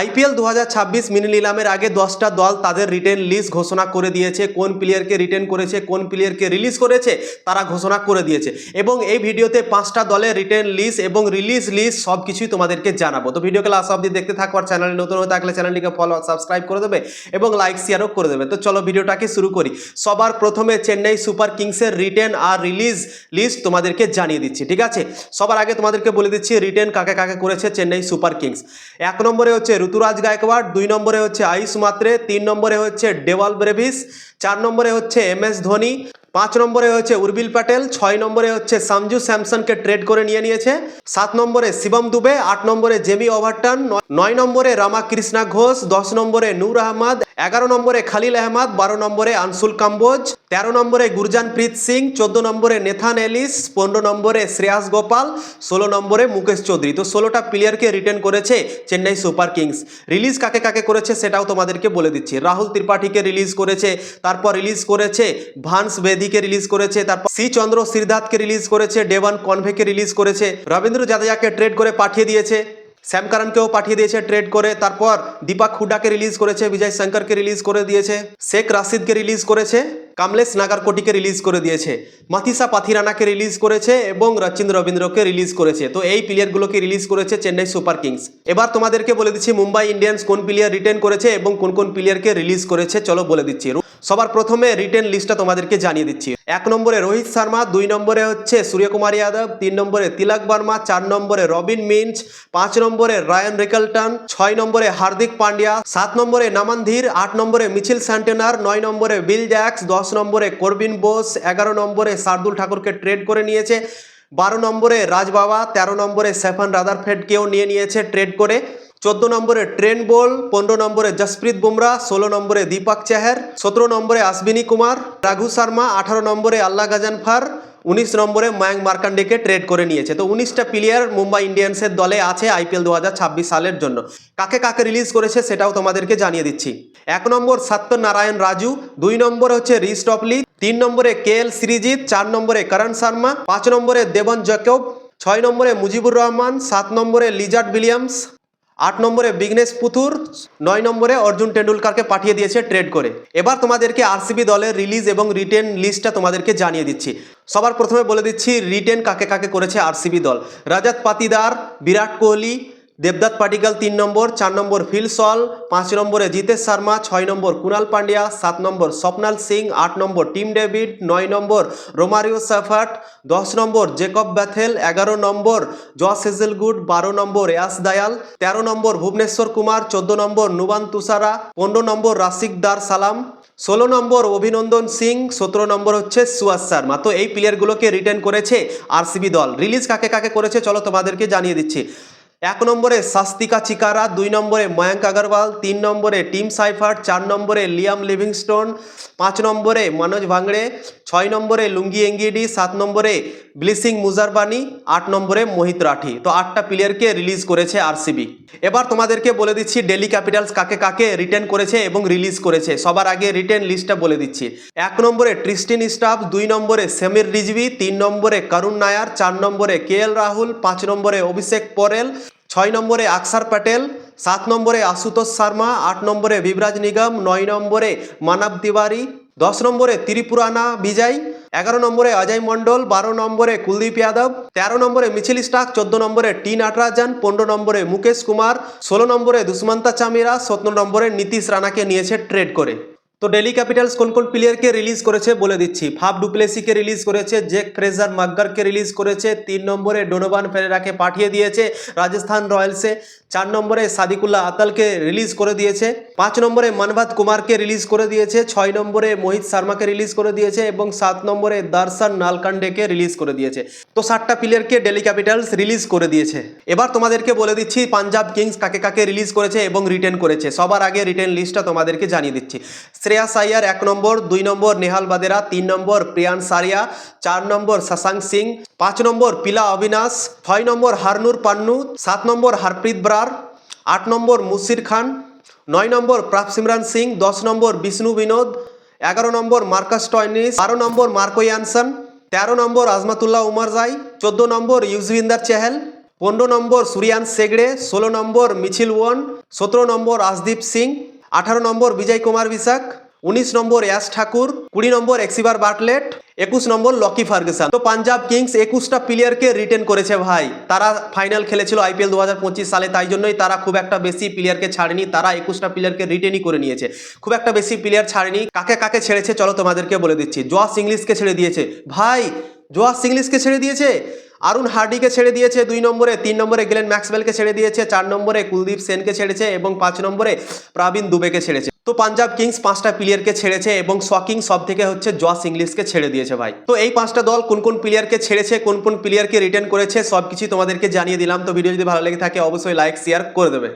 IPL দু mini নিলামের আগে দশটা দল তাদের রিটেন লিস্ট ঘোষণা করে দিয়েছে, কোন প্লেয়ারকে রিটেন করেছে, কোন প্লেয়ারকে রিলিজ করেছে, তারা ঘোষণা করে দিয়েছে। এবং এই ভিডিওতে পাঁচটা দলের রিটেন লিস্ট এবং রিলিজ লিস্ট সব কিছুই তোমাদেরকে জানাব। তো ভিডিওকে লাস্ট অব্দি দেখতে থাকো আর চ্যানেলে নতুন হয়ে থাকলে চ্যানেলটিকে ফলো সাবস্ক্রাইব করে দেবে এবং লাইক শেয়ারও করে দেবে। তো চলো ভিডিওটাকে শুরু করি। সবার প্রথমে চেন্নাই সুপার কিংসের রিটেন আর রিলিজ লিস্ট তোমাদেরকে জানিয়ে দিচ্ছি, ঠিক আছে? সবার আগে তোমাদেরকে বলে দিচ্ছি, রিটেন কাকে কাকে করেছে চেন্নাই সুপার কিংস। এক নম্বরে হচ্ছে ঋতুরাজ গায়কওয়াড়, দুই নম্বরে হচ্ছে আয়ুষ মাত্রে, তিন নম্বরে হচ্ছে ডেওয়াল ব্রেভিস, চার নম্বরে হচ্ছে এম এস ধোনি, পাঁচ নম্বরে হচ্ছে উর্বিল প্যাটেল, ছয় নম্বরে হচ্ছে সামজু স্যামসনকে ট্রেড করে নিয়ে নিয়েছে, সাত নম্বরে শিবম দুবে, আট নম্বরে জেমি ওভারটন, নয়- নম্বরে রামাকৃষ্ণা ঘোষ, দশ নম্বরে নূর আহমদ এগারো নম্বরে খালিল আহমদ, বারো নম্বরে আনসুল কাম্বোজ, তেরো নম্বরে গুরজান প্রীত সিং, চোদ্দ নম্বরে নেথান এলিস, পনেরো নম্বরে শ্রেয়াস গোপাল, ষোলো নম্বরে মুকেশ চৌধুরী। তো ষোলোটা প্লেয়ারকে রিটার্ন করেছে চেন্নাই সুপার কিংস। রিলিজ কাকে কাকে করেছে সেটাও তোমাদেরকে বলে দিচ্ছি। রাহুল ত্রিপাঠীকে রিলিজ করেছে, তারপর রিলিজ করেছে ভান্স বেদিকে রিলিজ করেছে, তারপর সি চন্দ্র সিরদাতকে রিলিজ করেছে, ডেভান কনভেকে রিলিজ করেছে, রবীন্দ্র জাদেজাকে ট্রেড করে পাঠিয়ে দিয়েছে। স্যাম কারণকেও পাঠিয়ে দিয়েছে ট্রেড করে। তারপর দীপক হুডাকে রিলিজ করেছে, বিজয় শঙ্করকে রিলিজ করে দিয়েছে, শেখ রাশিদকে রিলিজ করেছে, কামলেশ নাগারকোটিকে রিলিজ করে দিয়েছে মাথিসা পাথিরানাকে রিলিজ করেছে এবং রচিন রবীন্দ্রকে রিলিজ করেছে। তো এই প্লেয়ারগুলোকে রিলিজ করেছে চেন্নাই সুপার কিংস। এবার তোমাদেরকে বলে দিচ্ছি, মুম্বাই ইন্ডিয়ান্স কোন প্লেয়ার রিটেন করেছে এবং কোন কোন প্লেয়ারকে রিলিজ করেছে, চলো বলে দিচ্ছি। সবার প্রথমে রিটেন লিস্টটা তোমাদেরকে জানিয়ে দিচ্ছি। এক নম্বরে রোহিত শর্মা, দুই নম্বরে হচ্ছে সূর্যকুমার যাদব, তিন নম্বরে তিলক বর্মা, চার নম্বরে রবিন মিঞ্চ পাঁচ নম্বরে রায়ান রিকলটন, ছয় নম্বরে হার্দিক পান্ডিয়া, সাত নম্বরে নামান ধীর, আট নম্বরে মিছিল স্যান্টেনার, নয় নম্বরে বিল জ্যাক্স, দশ নম্বরে করবিন বোস, এগারো নম্বরে শার্দুল ঠাকুরকে ট্রেড করে নিয়েছে, বারো নম্বরে রাজবাবা তেরো নম্বরে সেফান রাদারফেডকেও নিয়ে নিয়েছে ট্রেড করে। চোদ্দ নম্বরে ট্রেন বোল, পনেরো নম্বরে জসপ্রীত বুমরা, ষোলো নম্বরে দীপক চাহের, সতেরো নম্বরে আশ্বিনী কুমার, রাঘু শর্মা, আঠারো নম্বরে আল্লাহ গাজানফার উনিশ নম্বরে মায়াঙ্ক মার্কান্ডেকে ট্রেড করে নিয়েছে। তো উনিশটা প্লেয়ার মুম্বাই ইন্ডিয়ান্সের দলে আছে আইপিএল দু হাজার ছাব্বিশ সালের জন্য। কাকে কাকে রিলিজ করেছে সেটাও তোমাদেরকে জানিয়ে দিচ্ছি। এক নম্বর সত্যনারায়ণ রাজু, দুই নম্বরে হচ্ছে রিস্ট অফলি তিন নম্বরে কে এল সৃজিৎ চার নম্বরে করণ শর্মা, পাঁচ নম্বরে দেবন জকব, ছয় নম্বরে মুজিবুর রহমান, সাত নম্বরে লিজার্ড উইলিয়ামস আট নম্বরে বিঘ্নেশ পুতুর নয় নম্বরে অর্জুন টেন্ডুলকারকে পাঠিয়ে দিয়েছে ট্রেড করে। এবার তোমাদেরকে আরসিবি দলের রিলিজ এবং রিটেন লিস্টটা তোমাদেরকে জানিয়ে দিচ্ছি। সবার প্রথমে বলে দিচ্ছি রিটেন কাকে কাকে করেছে আরসিবি দল। রাজাত পাতিদার, বিরাট কোহলি দেবদত্ত পাটিকাল তিন নম্বর, চার নম্বর ফিল সল, পাঁচ নম্বরে জিতেশ শর্মা, ছয় নম্বর কুণাল পান্ডিয়া সাত নম্বর স্বপ্নাল সিং, আট নম্বর টিম ডেভিড, নয় নম্বর রোমারিও সাফাট, দশ নম্বর জেকব ব্যাথেল, এগারো নম্বর জস হেজেলগুড, বারো নম্বর ইয়াস দায়াল, তেরো নম্বর ভুবনেশ্বর কুমার, চোদ্দ নম্বর নুবান তুষারা, পনেরো নম্বর রাসিক দার সালাম, ষোলো নম্বর অভিনন্দন সিং, সতেরো নম্বর হচ্ছে সুয়াস শর্মা। তো এই প্লেয়ারগুলোকে রিটার্ন করেছে আরসিবি দল। রিলিজ কাকে কাকে করেছে? চলো তোমাদেরকে জানিয়ে দিচ্ছি। এক নম্বরে শাস্তিকা চিকারা, দুই নম্বরে ময়াঙ্ক আগরওয়াল, তিন নম্বরে টিম সাইফার চার নম্বরে লিয়াম লিভিংস্টোন, পাঁচ নম্বরে মানোজ ভাঙড়ে ছয় নম্বরে লুঙ্গি এঙ্গিডি, সাত নম্বরে ব্লিসিং মুজারবানি, আট নম্বরে মোহিত রাঠি। তো আটটা প্লেয়ারকে রিলিজ করেছে আরসিবি। এবার তোমাদেরকে বলে দিচ্ছি ডেলি ক্যাপিটালস কাকে কাকে রিটার্ন করেছে এবং রিলিজ করেছে। সবার আগে রিটার্ন লিস্টটা বলে দিচ্ছি। এক নম্বরে ট্রিস্টিন স্টাফ দুই নম্বরে সেমির রিজভি তিন নম্বরে করুণ নায়ার চার নম্বরে কে এল রাহুল পাঁচ নম্বরে অভিষেক পরেল, ছয় নম্বরে আকসার প্যাটেল, সাত নম্বরে আশুতোষ শর্মা, আট নম্বরে বিবরাজ নিগম, নয় নম্বরে মানব তিওয়ারি দশ নম্বরে ত্রিপুরানা বিজয়, এগারো নম্বরে অজয় মণ্ডল, বারো নম্বরে কুলদীপ যাদব, তেরো নম্বরে মিছিল স্টাক, চোদ্দ নম্বরে টি নাটরাজন পনেরো নম্বরে মুকেশ কুমার, ষোলো নম্বরে দুষ্মন্তা চামিরা, সতেরো নম্বরে নীতিশ রানাকে নিয়েছে ট্রেড করে। তো ডেলি ক্যাপিটালস কোন কোন প্লেয়ারকে রিলিজ করেছে বলে দিচ্ছি। ফাফ ডুপ্লেসিকে রিলিজ করেছে জেক ফ্রেজার মাগ্গারকে রিলিজ করেছে, তিন নম্বরে ডোনোভান ফেরেরাকে পাঠিয়ে দিয়েছে রাজস্থান রয়্যালসে চার নম্বরে সাদিকুল্লাহ আতালকে রিলিজ করে দিয়েছে, পাঁচ নম্বরে মনভাত কুমারকে রিলিজ করে দিয়েছে, ছয় নম্বরে মোহিত শর্মাকে রিলিজ করে দিয়েছে এবং সাত নম্বরে দর্শন নালকান্ডেকে রিলিজ করে দিয়েছে। তো সাতটা প্লেয়ারকে ডেলি ক্যাপিটালস রিলিজ করে দিয়েছে। এবার তোমাদেরকে বলে দিচ্ছি পাঞ্জাব কিংস কাকে কাকে রিলিজ করেছে এবং রিটেন করেছে। সবার আগে রিটেন লিস্টটা তোমাদেরকে জানিয়ে দিচ্ছি। শ্রেয়াস সাইয়ার এক নম্বর, দুই নম্বর নেহাল বাদেরা, তিন নম্বর প্রিয়ান সারিয়া, চার নম্বর শশাঙ্ক সিং, পাঁচ নম্বর পিলা অবিনাশ, ছয় নম্বর হারনুর পান্নু, সাত নম্বর হরপ্রীত ব্রার, আট নম্বর মুসির খান, নয় নম্বর প্রাপ সিমরান সিং, দশ নম্বর বিষ্ণু বিনোদ, এগারো নম্বর মার্কাস টয়নিস, বারো নম্বর মার্কো ইয়ানসন, তেরো নম্বর আজমাতুল্লাহ উমারজাই চোদ্দ নম্বর ইউজভিন্দার চেহেল, পনেরো নম্বর সুরিয়ান সেগড়ে, ষোলো নম্বর মিছিল ওয়ান, সতেরো নম্বর রাজদীপ সিং আঠারো নম্বর বিজয় কুমার বিশাক, উনিশ নম্বর ইয়াস ঠাকুর, কুড়ি নম্বর এক্সিবার বার্টলেট একুশ নম্বর লকি ফার্গুসন। তো পাঞ্জাব কিংস একুশটা প্লেয়ারকে রিটেন করেছে ভাই। তারা ফাইনাল খেলেছিল আইপিএল দু হাজার পঁচিশ সালে, তাই জন্যই তারা খুব একটা বেশি প্লেয়ারকে ছাড়েনি, তারা একুশটা প্লেয়ারকে রিটেনই করে নিয়েছে। খুব একটা বেশি প্লেয়ার ছাড়েনি। কাকে কাকে ছেড়েছে, চলো তোমাদেরকে বলে দিচ্ছি। জোয়াস ইংলিশকে ছেড়ে দিয়েছে। ভাই জোয়াস ইংলিশকে ছেড়ে দিয়েছে? আরুণ হার্ডিকে ছেড়ে দিয়েছে দুই নম্বরে, তিন নম্বরে গ্লেন ম্যাক্সওয়েলকে ছেড়ে দিয়েছে, চার নম্বরে কুলদীপ সেনকে ছেড়েছে এবং পাঁচ নম্বরে প্রাবীণ দুবেকে ছেড়েছে। তো পাঞ্জাব কিংস পাঁচটা প্লেয়ারকে ছেড়েছে এবং শকিং সব থেকে হচ্ছে জস ইংলিশকে ছেড়ে দিয়েছে ভাই। তো এই পাঁচটা দল কোন কোন প্লেয়ারকে ছেড়েছে, কোন কোন প্লেয়ারকে রিটার্ন করেছে সব কিছু তোমাদেরকে জানিয়ে দিলাম। তো ভিডিও যদি ভালো লেগে থাকে, অবশ্যই লাইক শেয়ার করে দেবে।